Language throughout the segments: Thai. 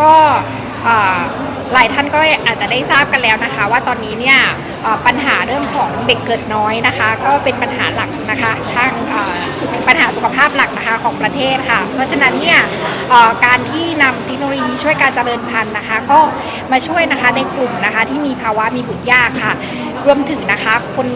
ก็หลายท่านก็อาจจะได้ทราบกันแล้วนะคะ ว่าตอนนี้เนี่ยปัญหาเรื่องของเด็กเกิดน้อยนะคะ ก็เป็นปัญหาหลักนะคะทางปัญหาสุขภาพหลักนะคะของประเทศค่ะ เพราะฉะนั้นเนี่ยการที่นำเทคโนโลยีช่วยการเจริญพันธุ์นะคะ ก็มาช่วยนะคะในกลุ่มนะคะที่มีภาวะมีบุตรยากค่ะ รวมถึงนะคะคน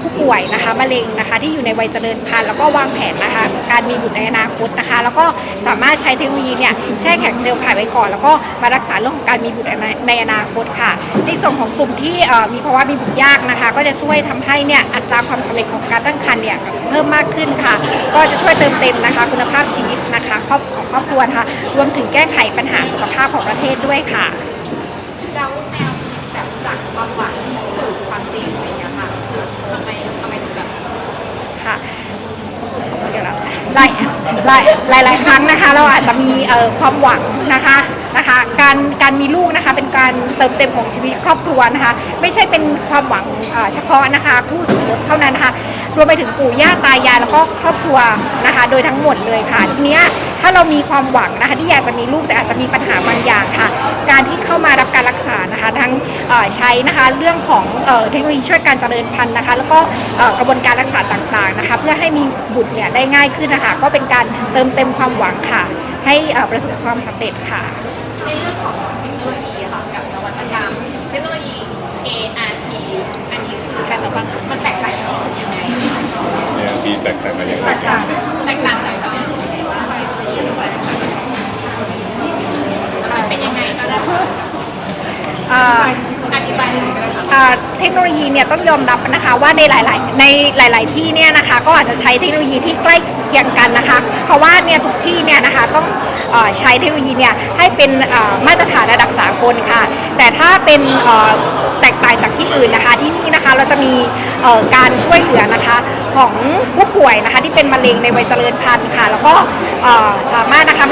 ผู้ป่วยนะคะมะเร็งนะคะที่อยู่ในวัยเจริญพันธุ์แล้วก็วางแผนนะคะการมีบุตรในอนาคตนะคะ แล้วก็สามารถใช้เทคโนโลยีเนี่ยแช่แข็งเซลล์ไข่ไว้ก่อน แล้วก็มารักษาเรื่องของการมีบุตรในในอนาคตค่ะ ในส่วนของกลุ่มที่เอ่อมีภาวะมีบุตรยากนะคะ ก็จะช่วยทำให้เนี่ยอัตราความสำเร็จของการตั้งครรภ์เนี่ยเพิ่มมากขึ้นค่ะ ก็จะช่วยเติมเต็มนะคะ คุณภาพชีวิตนะคะครอบของครอบครัวนะคะรวมถึงแก้ไขปัญหาสุขภาพของประเทศด้วยค่ะแล้วแนวแบบจากความหวังสู่ความ จริงอะไรอย่างเงี้ยค่ะคือทำไมทำไมถึงแบบค่ะเดี๋ยวนะหลายหลายหลายหลายครั้งนะคะ เราอาจจะมีเอ่อความหวังนะคะ นะคะการการมีลูกนะคะเป็นการเติมเต็มของชีวิตครอบครัวนะคะ ไม่ใช่เป็นความหวังเฉพาะนะคะผู้สมรสเท่านั้นนะคะรวมไปถึงปู่ย่าตายายแล้วก็ครอบครัวนะคะ โดยทั้งหมดเลยค่ะทีนี้ถ้าเรามีความหวังนะคะที่อยากจะมีลูกแต่อาจจะมีปัญหาบางอย่างค่ะ การที่เข้ามารับการรักษานะคะทั้งใช้นะคะเรื่องของเทคโนโลยีช่วยการเจริญพันธุ์นะคะ แล้วก็กระบวนการรักษาต่างๆนะคะ เพื่อให้มีบุตรเนี่ยได้ง่ายขึ้นนะคะ ก็เป็นการเติมเต็มความหวังค่ะ ให้ประสบความสำเร็จค่ะ ในเรื่องของเทคโนโลยีอะค่ะกับนวัตกรรมเทคโนโลยี ART อันนี้คือการระวังมันแตกต่างกันยังไงเนี่ยมีแตกต่างกันยังไงกันแตกต่างจากกับที่อื่นยังไงว่าเทคโนโลยีมันเป็นยังไงก็แล้วเอ่ออธิบายหน่อยก็ได้ค่ะอ่าเทคโนโลยีเนี่ยต้องยอมรับนะคะว่าในหลาย ๆ ในหลาย ๆ ที่เนี่ยนะคะ ก็อาจจะใช้เทคโนโลยีที่ใกล้เคียงกันนะคะ เพราะว่าเนี่ยทุกที่เนี่ยนะคะต้องอใช้เทคโนโลยีเนี่ยให้เป็นมาตรฐานระดับสากลค่ะ แต่ถ้าเป็นแตกต่างจากที่อื่นนะคะที่นี่นะคะเราจะมีการช่วยเหลือนะคะของผู้ป่วยนะคะที่เป็นมะเร็งในวัยเจริญพันธุ์ค่ะ แล้วก็สามารถนะคะ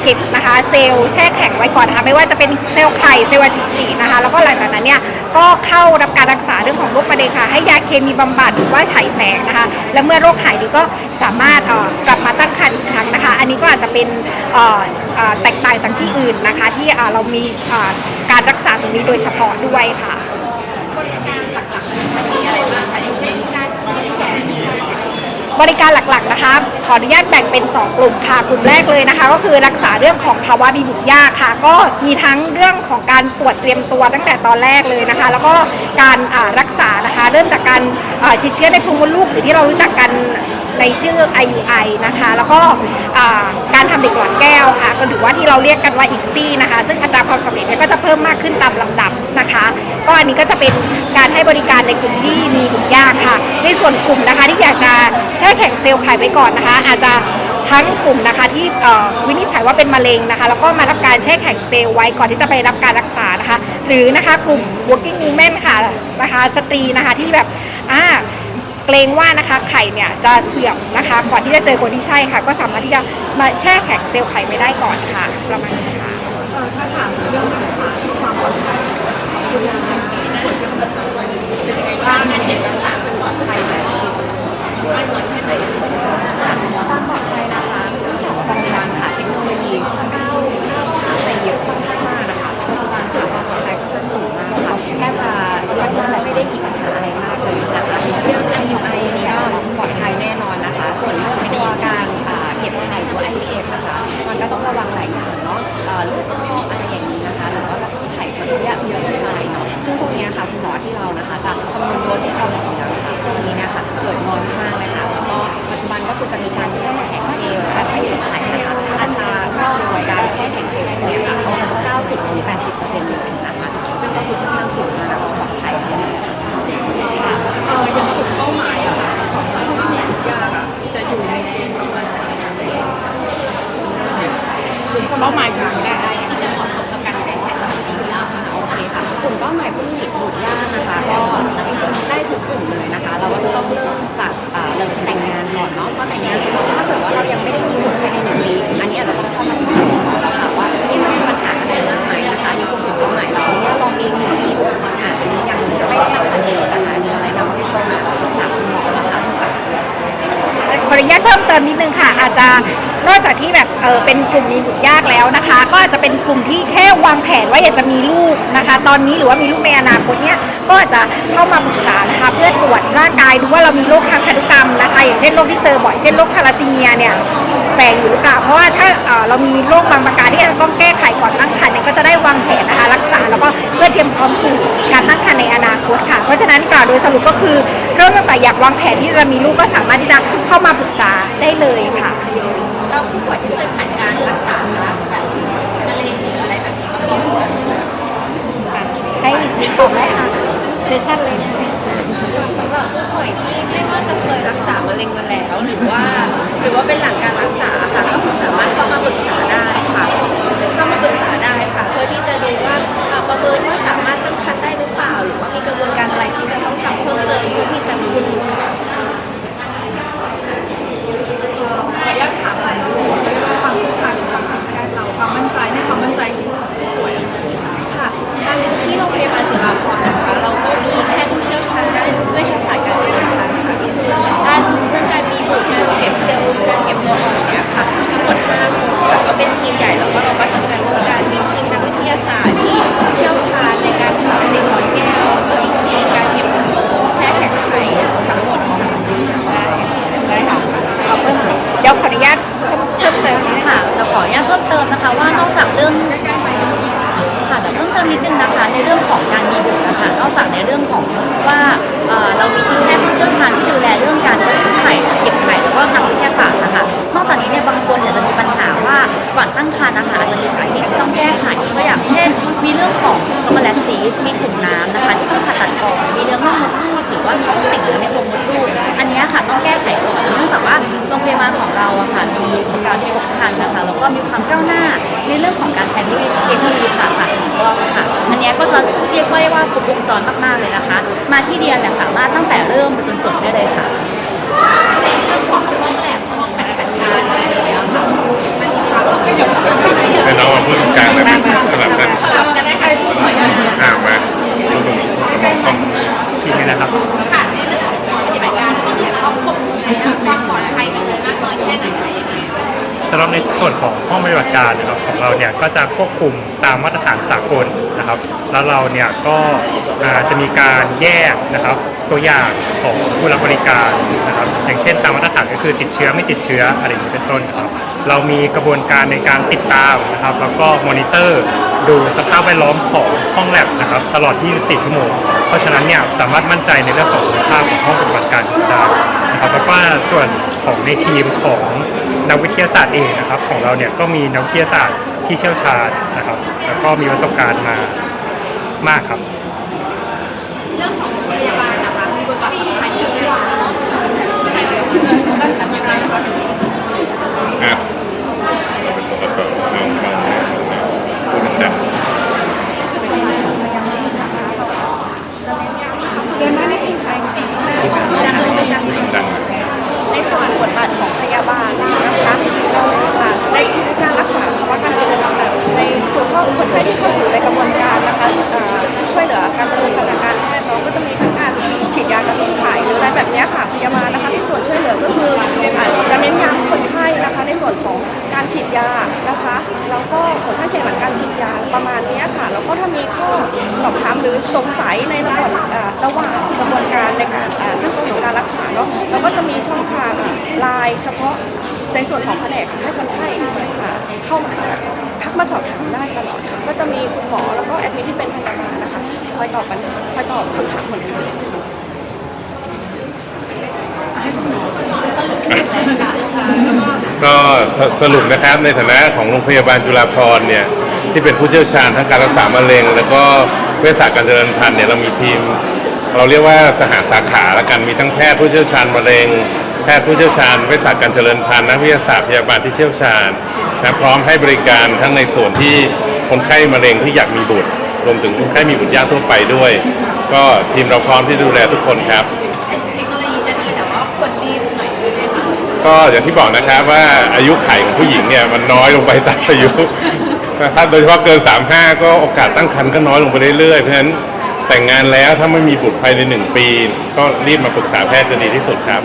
มันเก็บนะคะเซลล์แช่แข็งไว้ก่อนนะคะไม่ว่าจะเป็นเซลล์ไข่เซลล์อสุจินะคะ แล้วก็หลังจากนั้นเนี่ยก็เข้ารับการรักษาเรื่องของโรคมะเร็งค่ะ ให้ยาเคมีบำบัดหรือว่าฉายแสงนะคะ และเมื่อโรคหายดีก็สามารถเอ่อกลับมาตั้งครรภ์อีกครั้งนะคะ อันนี้ก็อาจจะเป็นเอ่อเอ่อแตกต่างจากที่อื่นนะคะ ที่เออเรามีการรักษาตรงนี้โดยเฉพาะด้วยค่ะบริการหลักๆมันมีอะไรบ้างคะอย่างเช่น บริการหลักๆนะคะ ขออนุญาตแบ่งเป็น 2 กลุ่มค่ะ กลุ่มแรกเลยนะคะ ก็คือรักษาเรื่องของภาวะมีบุตรยากค่ะ ก็มีทั้งเรื่องของการตรวจเตรียมตัวตั้งแต่ตอนแรกเลยนะคะ แล้วก็การรักษานะคะ เริ่มจากการฉีดเชื้อในพุงมดลูกหรือที่เรารู้จักกันในชื่อ IUI นะคะ แล้วก็การทำเด็กหลอดแก้วค่ะ ก็ถือว่าที่เราเรียกกันว่าอีกซี่นะคะ ซึ่งอัตราความสำเร็จเนี่ยก็จะ พิ่มมากขึ้นตามลำดับนะคะ ก็อันนี้ก็จะเป็นการให้บริการในกลุ่มที่มีบุตรยากค่ะ ในส่วนกลุ่มนะคะที่อยากจะแช่แข็งเซลล์ไข่ไว้ก่อนนะคะ อาจจะทั้งกลุ่มนะคะที่วินิจฉัยว่าเป็นมะเร็งนะคะ แล้วก็มารับการแช่แข็งเซลล์ไว้ก่อนที่จะไปรับการรักษานะคะ หรือนะคะกลุ่ม working women ค่ะนะคะสตรีนะคะที่แบบอ่าเกรงว่านะคะไข่เนี่ยจะเสื่อมนะคะก่อนที่จะเจอคนที่ใช่ค่ะ ก็สามารถที่จะมาแช่แข็งเซลล์ไข่ไว้ได้ก่อนค่ะประมาณนี้ ถ้าถามเรื่องความปลอดภัยคุณยายเป็นยังไงบ้างการเก็บรักษาเป็นปลอดภัยไหมมากน้อยแค่ไหน จจะนอกจากที่แบบเออเป็นกลุ่มมีบุตรยากแล้วนะคะ ก็อาจจะเป็นกลุ่มที่แค่วางแผนว่าอยากจะมีลูกนะคะ ตอนนี้หรือว่ามีลูกในอนาคตเนี่ยก็อาจจะเข้ามาปรึกษานะคะเพื่อตรวจร่างกายดูว่าเรามีโรคทางพันธุกรรมนะคะอย่างเช่นโรคที่เจอบ่อยเช่นโรคทาลัสซีเมียเนี่ยแฝงอยู่หรือเปล่าเพราะว่าถ้าเอ่อเรามีโรคบางประการที่เราต้องแก้ไขก่อนตั้งครรภ์เนี่ยก็จะได้วางแผนนะคะรักษาแล้วก็เพื่อเตรียมพร้อมสู่การตั้งครรภ์ในอนาคตค่ะ เพราะฉะนั้นกล่าวโดยสรุปก็คือ เริ่มตั้งแต่อยากวางแผนที่จะมีลูกก็สามารถที่จะเข้ามาปรึกษาได้เลยค่ะ เราผู้ป่วยที่เคยผ่านการรักษาแบบมะเร็งหรืออะไรแบบนี้มาก่อนให้ตอบได้ค่ะเซสชั่นเลย สำหรับผู้ป่วยที่ไม่ว่าจะเคยรักษามะเร็งมาแล้วหรือว่า หรือว่าเป็นหลังการรักษาค่ะก็คือสามารถเข้ามาปรึกษาได้ค่ะเข้ามาปรึกษาได้ค่ะ เพื่อที่จะดูว่าอ่าประเมินว่าสามารถ ลซีสมีถุงน้ำนะคะที่ต้องผ่าตัดออกมีเนื้องอกมดลูกหรือว่ามีต้องติดเชื้อในโพรงมดลูกอันนี้ค่ะต้องแก้ไขก่อนเนื่องจากว่าโรงพยาบาลของเราอะค่ะมีการที่ครบครันนะคะแล้วก็มีความก้าวหน้าในเรื่องของการใช้เทคโนโลยีผ่าตัดของกล้องค่ะอันนี้ก็จะเรียกว่าว่าครบวงจรมากๆเลยนะคะ มาที่เดียเนี่ยสามารถตั้งแต่เริ่มไปจนจบได้เลยค่ะให้ ก็จะควบคุมตามมาตรฐานสากลนะครับ แล้วเราเนี่ยก็จะมีการแยกนะครับตัวอย่างของผู้รับบริการนะครับ อย่างเช่นตามมาตรฐานก็คือติดเชื้อไม่ติดเชื้ออะไรอย่างนี้เป็นต้นครับ เรามีกระบวนการในการติดตามนะครับ แล้วก็มอนิเตอร์ดูสภาพแวดล้อมของห้องแลบนะครับ ตลอด 24 ชั่วโมง เพราะฉะนั้นเนี่ยสามารถมั่นใจในเรื่องของคุณภาพของห้องปฏิบัติการได้นะครับแล้วก็ส่วนของในทีมของนักวิทยาศาสตร์เองนะครับ ของเราเนี่ยก็มีนักวิทยาศาสตร์ ที่เชี่ยวชาญนะครับ แล้วก็มีประสบการณ์มามากครับ เรื่องของพยาบาลนะคะมีบทบาทสำคัญอย่างไรบ้าง อะเราเป็นตัวต่อน้องน้องพูดดัง เดินหน้านิดนึงค่ะ พูดดัง ในส่วนบทบาทของพยาบาลนะคะเราค่ะในการรักษาภาวะการเจริญพันธุ์ในส่วนของคนไข้ที่เข้าสู่ในกระบวนการนะคะเอ่อช่วยเหลือการดำเนินการการแพทย์เราก็จะมีทั้งการฉีดยากระตุ้นไข่หรืออะไรแบบเนี้ยค่ะพยาบาลนะคะที่ส่วนช่วยเหลือก็คืออาจจะเน้นย้ำคนไข้นะคะในส่วนของการฉีดยานะคะแล้วก็ผลข้างเคียงหลังการฉีดยาประมาณนี้ค่ะ แล้วก็ถ้ามีข้อสอบถามหรือสงสัยในระหว่างระหว่างกระบวนการในการขั้นตอนของการรักษาเนาะเราก็จะมีช่องทางไลน์เฉพาะในส่วนของแผนกให้คนไข้อ่าเข้ามาทักมาสอบถามได้ตลอดก็จะมีคุณหมอแล้วก็แอดมินที่เป็นพยาบาลนะคะคอยตอบปัญหาคอยตอบคำถามคนไข้ ก็สสรุปนะครับในฐานะของโรงพยาบาลจุฬาภรณ์เนี่ยที่เป็นผู้เชี่ยวชาญทั้งการรักษามะเร็ง แล้วก็เวชศาสตร์การเจริญพันธุ์เนี่ยเรามีทีม เราเรียกว่าสหสาขาละกันมีทั้งแพทย์ผู้เชี่ยวชาญมะเร็ง แพทย์ผู้เชี่ยวชาญเวชศาสตร์การเจริญพันธุ์นักวิทยาศาสตร์พยาบาลที่เชี่ยวชาญนะพร้อมให้บริการทั้งในส่วนที่คนไข้มะเร็งที่อยากมีบุตรรวมถึงคนไข้มีบุตรยากทั่วไปด้วย ก็ทีมเราพร้อมที่ดูแลทุกคนครับ เทคโนโลยีจะดีแต่ว่าควรรีบ ก็อย่างที่บอกนะครับว่าอายุไขของผู้หญิงเนี่ยมันน้อยลงไปตามอายุถ้าโดยเฉพาะเกิน 35 ก็โอกาสตั้งครรภ์ก็น้อยลงไปเรื่อยๆเพราะฉะนั้นแต่งงานแล้วถ้าไม่มีบุตรภายในหนึ่งปี ก็รีบมาปรึกษาแพทย์จะดีที่สุดครับ